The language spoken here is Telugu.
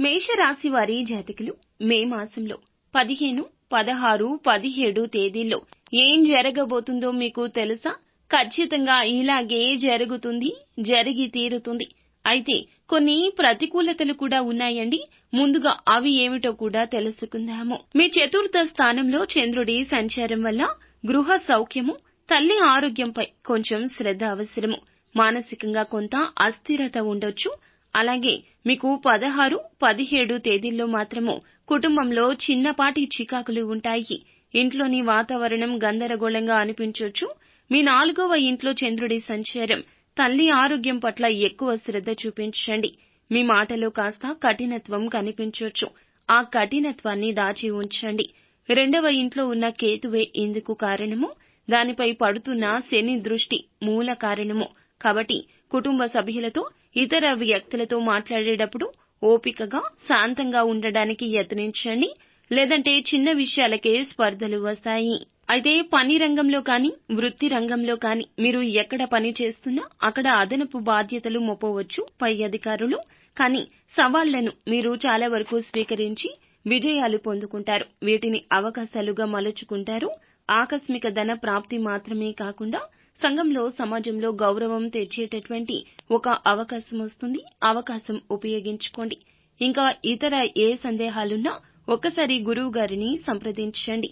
మేషరాశి వారి జాతకులు మే మాసంలో పదిహేను పదహారు పదిహేడు తేదీల్లో ఏం జరగబోతుందో మీకు తెలుసా? ఖచ్చితంగా ఇలాగే జరుగుతుంది జరిగి తీరుతుంది. అయితే కొన్ని ప్రతికూలతలు కూడా ఉన్నాయండి. ముందుగా అవి ఏమిటో కూడా తెలుసుకుందాము. మీ చతుర్థ స్థానంలో చంద్రుడి సంచారం వల్ల గృహ సౌఖ్యము తల్లి ఆరోగ్యంపై కొంచెం శ్రద్ధ అవసరము. మానసికంగా కొంత అస్థిరత ఉండొచ్చు. అలాగే మీకు పదహారు పదిహేడు తేదీల్లో మాత్రము కుటుంబంలో చిన్నపాటి చికాకులు ఉంటాయి. ఇంట్లోని వాతావరణం గందరగోళంగా అనిపించొచ్చు. మీ నాలుగవ ఇంట్లో చంద్రుడి సంచారం తల్లి ఆరోగ్యం పట్ల ఎక్కువ శ్రద్ధ చూపించండి. మీ మాటలో కాస్త కఠినత్వం కనిపించొచ్చు. ఆ కఠినత్వాన్ని దాచి ఉంచండి. రెండవ ఇంట్లో ఉన్న కేతువే ఇందుకు కారణము. దానిపై పడుతున్న శని దృష్టి మూల కారణము. కాబట్టి కుటుంబ సభ్యులతో ఇతర వ్యక్తులతో మాట్లాడేటప్పుడు ఓపికగా శాంతంగా ఉండడానికి యత్నించండి. లేదంటే చిన్న విషయాలకే స్పర్ధలు వస్తాయి. అయితే పని రంగంలో కానీ వృత్తి రంగంలో కానీ మీరు ఎక్కడ పని చేస్తున్నా అక్కడ అదనపు బాధ్యతలు మోపవచ్చు పై అధికారులు. కానీ సవాళ్ళను మీరు చాలా వరకు స్వీకరించి విజయాలు పొందుకుంటారు. వీటిని అవకాశాలుగా మలుచుకుంటారు. ఆకస్మిక ధన ప్రాప్తి మాత్రమే కాకుండా సంఘంలో సమాజంలో గౌరవం తెచ్చేటటువంటి ఒక అవకాశం వస్తుంది. అవకాశం ఉపయోగించుకోండి. ఇంకా ఇతర ఏ సందేహాలున్నా ఒక్కసారి గురువు గారిని సంప్రదించండి.